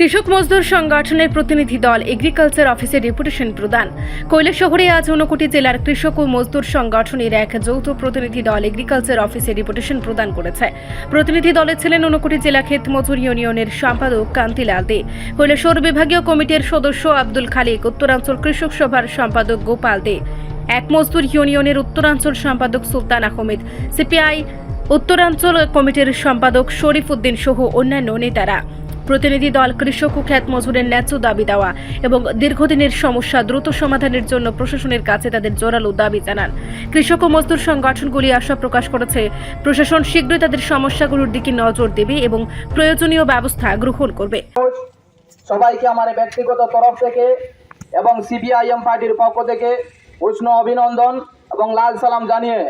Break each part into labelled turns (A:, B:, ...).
A: কৃষক মজদুর সংগঠনের প্রতিনিধি দল এগ্রিকালচার অফিসে ডেপুটেশন প্রদান। কৈলাসহরে আজ ঊনকোটি জেলার কৃষক ও মজদুর সংগঠনের এক যৌথ প্রতিনিধি দল এগ্রিকালচার অফিসে ডেপুটেশন প্রদান করেছে। প্রতিনিধি দলে ছিলেন ঊনকোটি জেলা ক্ষেত মজুর ইউনিয়নের সম্পাদক কান্তিলাল দে। কৈলাসহর বিভাগীয় কমিটির সদস্য আব্দুল খালিক, উত্তরাঞ্চল কৃষক সভার সম্পাদক গোপাল দে। এক মজদুর ইউনিয়নের উত্তরাঞ্চল সম্পাদক সুলতান আহমেদ, সিপিআই উত্তরাঞ্চল কমিটির সম্পাদক শরীফ উদ্দিন সহ অন্যান্য নেতারা। প্রতিনিধি দল কৃষক ও খ্যাত মজুরের ন্যায্য দাবি দেওয়া এবং দীর্ঘদিনের সমস্যা দ্রুত সমাধানের জন্য প্রশাসনের কাছে তাদের জোরালো দাবি জানান। কৃষক ও মজদুর সংগঠনগুলি আশা প্রকাশ করেছে, প্রশাসন শীঘ্রই তাদের সমস্যাগুলোর দিকে নজর দেবে এবং প্রয়োজনীয় ব্যবস্থা গ্রহণ করবে।
B: সবাইকে আমার ব্যক্তিগত তরফ থেকে এবং সিপিআইএম পার্টির পক্ষ থেকে উষ্ণ অভিনন্দন এবং লাল সালাম জানিয়ে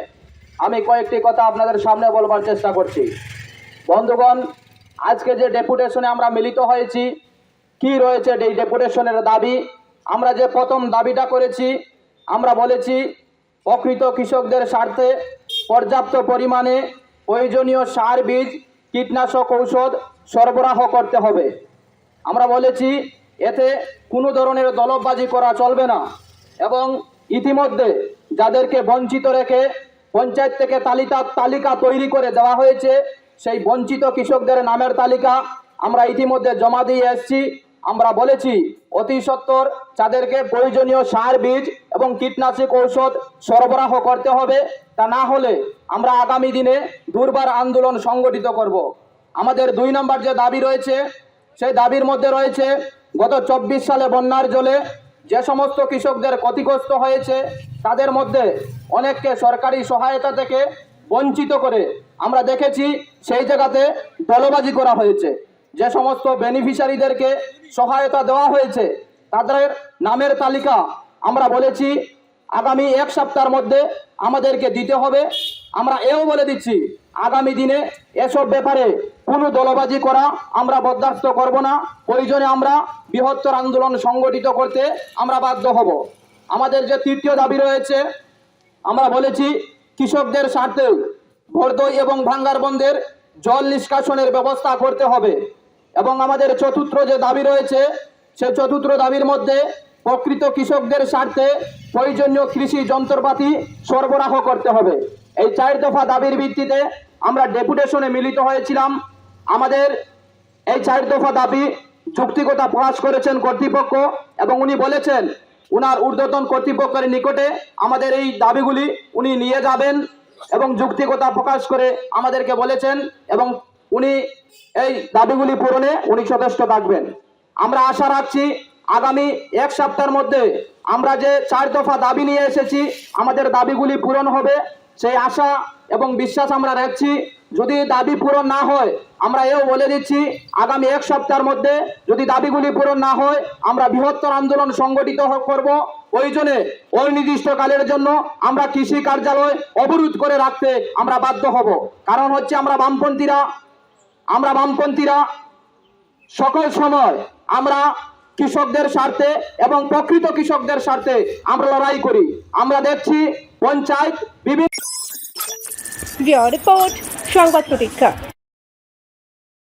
B: আমি কয়েকটি কথা আপনাদের সামনে বলবার চেষ্টা করছি। বন্ধুগণ আজকে যে ডেপুটেশনে আমরা মিলিত হয়েছি, কি রয়েছে এই ডেপুটেশনের দাবি? আমরা যে প্রথম দাবিটা করেছি, আমরা বলেছি প্রকৃত কৃষকদের স্বার্থে পর্যাপ্ত পরিমাণে প্রয়োজনীয় সার, বীজ, কীটনাশক ঔষধ সরবরাহ করতে হবে। আমরা বলেছি, এতে কোনো ধরনের দলববাজি করা চলবে না এবং ইতিমধ্যে যাদেরকে বঞ্চিত রেখে পঞ্চায়েত থেকে তালিকা তালিকা তৈরি করে দেওয়া হয়েছে সেই বঞ্চিত কৃষকদের নামের তালিকা আমরা ইতিমধ্যে জমা দিয়ে এসেছি। আমরা বলেছি, অতি সত্বর তাদেরকে প্রয়োজনীয় সার, বীজ এবং কীটনাশক ঔষধ সরবরাহ করতে হবে, তা না হলে আমরা আগামী দিনে দুর্বার আন্দোলন সংগঠিত করব। আমাদের দুই নম্বর যে দাবি রয়েছে, সেই দাবির মধ্যে রয়েছে, গত চব্বিশ সালে বন্যার জলে যে সমস্ত কৃষকদের ক্ষতিগ্রস্ত হয়েছে, তাদের মধ্যে অনেককে সরকারি সহায়তা থেকে বঞ্চিত করে আমরা দেখেছি সেই জায়গাতে দলবাজি করা হয়েছে। যে সমস্ত বেনিফিশিয়ারিদেরকে সহায়তা দেওয়া হয়েছে, তাদের নামের তালিকা আমরা বলেছি, আগামী এক সপ্তাহের মধ্যে আমাদেরকে দিতে হবে। আমরা এও বলে দিচ্ছি, আগামী দিনে এসব ব্যাপারে কোনো দলবাজি করা আমরা বরদাস্ত করব না। প্রয়োজনে আমরা বৃহত্তর আন্দোলন সংগঠিত করতে আমরা বাধ্য হব। আমাদের যে তৃতীয় দাবি রয়েছে, আমরা বলেছি, কৃষকদের স্বার্থে ভরদই এবং ভাঙ্গার বন্ধের জল নিষ্কাশনের ব্যবস্থা করতে হবে। এবং আমাদের চতুর্থ যে দাবি রয়েছে, সে চতুর্থ দাবির মধ্যে প্রকৃত কৃষকদের স্বার্থে প্রয়োজনীয় কৃষি যন্ত্রপাতি সরবরাহ করতে হবে। এই চার দফা দাবির ভিত্তিতে আমরা ডেপুটেশনে মিলিত হয়েছিলাম। আমাদের এই চার দফা দাবি যুক্তিকতা প্রকাশ করেছেন কর্তৃপক্ষ এবং উনি বলেছেন, উনার ঊর্ধ্বতন কর্তৃপক্ষের নিকটে আমাদের এই দাবিগুলি উনি নিয়ে যাবেন। এবং যুক্তিকতা প্রকাশ করে আমাদেরকে বলেছেন এবং উনি এই দাবিগুলি পূরণে উনি সচেষ্ট থাকবেন। আমরা আশা রাখছি আগামী এক সপ্তাহের মধ্যে আমরা যে চার দফা দাবি নিয়ে এসেছি, আমাদের দাবিগুলি পূরণ হবে, সেই আশা এবং বিশ্বাস আমরা রাখছি। যদি দাবি পূরণ না হয়, আমরা এও বলে দিচ্ছি, আগামী এক সপ্তাহের মধ্যে যদি দাবিগুলি পূরণ না হয়, আমরা বৃহত্তর আন্দোলন সংগঠিত হ- করব প্রয়োজনে অনির্দিষ্টকালের জন্য আমরা কৃষি কার্যালয় অবরোধ করে রাখতে আমরা বাধ্য হব। কারণ হচ্ছে আমরা বামপন্থীরা আমরা বামপন্থীরা সকল সময় আমরা কৃষকদের স্বার্থে এবং প্রকৃত কৃষকদের স্বার্থে আমরা লড়াই করি। আমরা দেখছি পঞ্চায়েত বিভিন্ন
A: রিপোর্ট, সংবাদ প্রতীক্ষা।